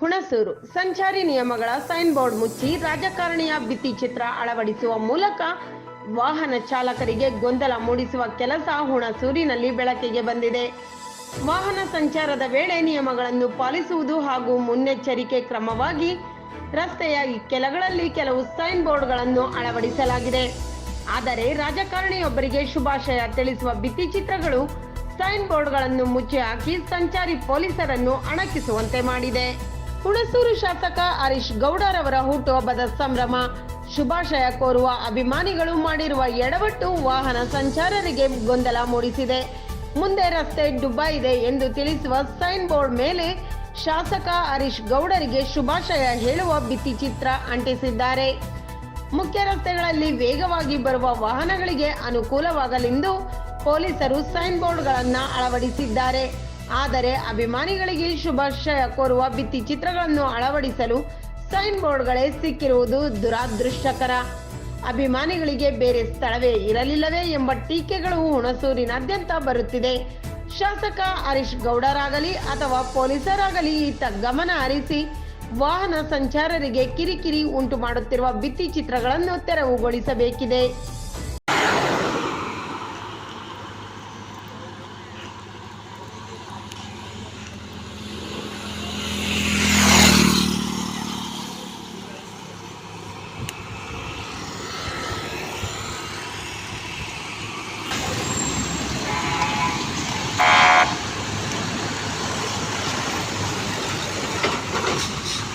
ಹುಣಸೂರು. ಸಂಚಾರಿ ನಿಯಮಗಳ sign board ಮುಚ್ಚಿ ರಾಜಕಾರಣಿಯ ಭಿತ್ತಿ ಚಿತ್ರ ಅಳವಡಿಸುವ ಮೂಲಕ ವಾಹನ ಚಾಲಕರಿಗೆ ಗೊಂದಲ ಮೂಡಿಸುವ ಕೆಲಸ ಹುಣಸೂರಿನಲ್ಲಿ ಬೆಳಕಿಗೆ ಬಂದಿದೆ. ವಾಹನ ಸಂಚಾರದ ವೇಳೆ ನಿಯಮಗಳನ್ನು ಪಾಲಿಸುವುದು ಹಾಗೂ ಮುನ್ನೆಚ್ಚರಿಕೆ ಕ್ರಮವಾಗಿ ರಸ್ತೆಯ ಕೆಲಗಳಲ್ಲಿ ಕೆಲವು ಸೈನ್ ಬೋರ್ಡ್ಗಳನ್ನು ಅಳವಡಿಸಲಾಗಿದೆ. ಆದರೆ ರಾಜಕಾರಣಿಯೊಬ್ಬರಿಗೆ ಶುಭಾಶಯ ತಿಳಿಸುವ ಭಿತ್ತಿಚಿತ್ರಗಳು ಸೈನ್ ಬೋರ್ಡ್ಗಳನ್ನು ಮುಚ್ಚಿ ಹಾಕಿ ಸಂಚಾರಿ ಪೊಲೀಸರನ್ನು ಅಣಕಿಸುವಂತೆ ಮಾಡಿದೆ. ಹುಣಸೂರು ಶಾಸಕ ಹರೀಶ್ ಗೌಡರವರ ಹುಟ್ಟುಹಬ್ಬದ ಸಂಭ್ರಮ, ಶುಭಾಶಯ ಕೋರುವ ಅಭಿಮಾನಿಗಳು ಮಾಡಿರುವ ಎಡವಟ್ಟು ವಾಹನ ಸಂಚಾರರಿಗೆ ಗೊಂದಲ ಮೂಡಿಸಿದೆ. ಮುಂದೆ ರಸ್ತೆ ಡುಬ್ಬಾ ಇದೆ ಎಂದು ತಿಳಿಸುವ ಸೈನ್ ಬೋರ್ಡ್ ಮೇಲೆ ಶಾಸಕ ಹರೀಶ್ ಗೌಡರಿಗೆ ಶುಭಾಶಯ ಹೇಳುವ ಭಿತ್ತಿಚಿತ್ರ ಅಂಟಿಸಿದ್ದಾರೆ. ಮುಖ್ಯ ರಸ್ತೆಗಳಲ್ಲಿ ವೇಗವಾಗಿ ಬರುವ ವಾಹನಗಳಿಗೆ ಅನುಕೂಲವಾಗಲೆಂದು ಪೊಲೀಸರು ಸೈನ್ ಬೋರ್ಡ್ಗಳನ್ನು ಅಳವಡಿಸಿದ್ದಾರೆ. ಆದರೆ ಅಭಿಮಾನಿಗಳಿಗೆ ಶುಭಾಶಯ ಕೋರುವ ಭಿತ್ತಿ ಚಿತ್ರಗಳನ್ನು ಅಳವಡಿಸಲು ಸೈನ್ ಬೋರ್ಡ್ಗಳೇ ಸಿಕ್ಕಿರುವುದು ದುರಾದೃಷ್ಟಕರ. ಅಭಿಮಾನಿಗಳಿಗೆ ಬೇರೆ ಸ್ಥಳವೇ ಇರಲಿಲ್ಲವೇ ಎಂಬ ಟೀಕೆಗಳು ಹುಣಸೂರಿನಾದ್ಯಂತ ಬರುತ್ತಿದೆ. ಶಾಸಕ ಹರೀಶ್ ಗೌಡರಾಗಲಿ ಅಥವಾ ಪೊಲೀಸರಾಗಲಿ ಈತ ಗಮನ ಹರಿಸಿ ವಾಹನ ಸಂಚಾರರಿಗೆ ಕಿರಿಕಿರಿ ಉಂಟು ಮಾಡುತ್ತಿರುವ ಭಿತ್ತಿ ಚಿತ್ರಗಳನ್ನು ತೆರವುಗೊಳಿಸಬೇಕಿದೆ. business.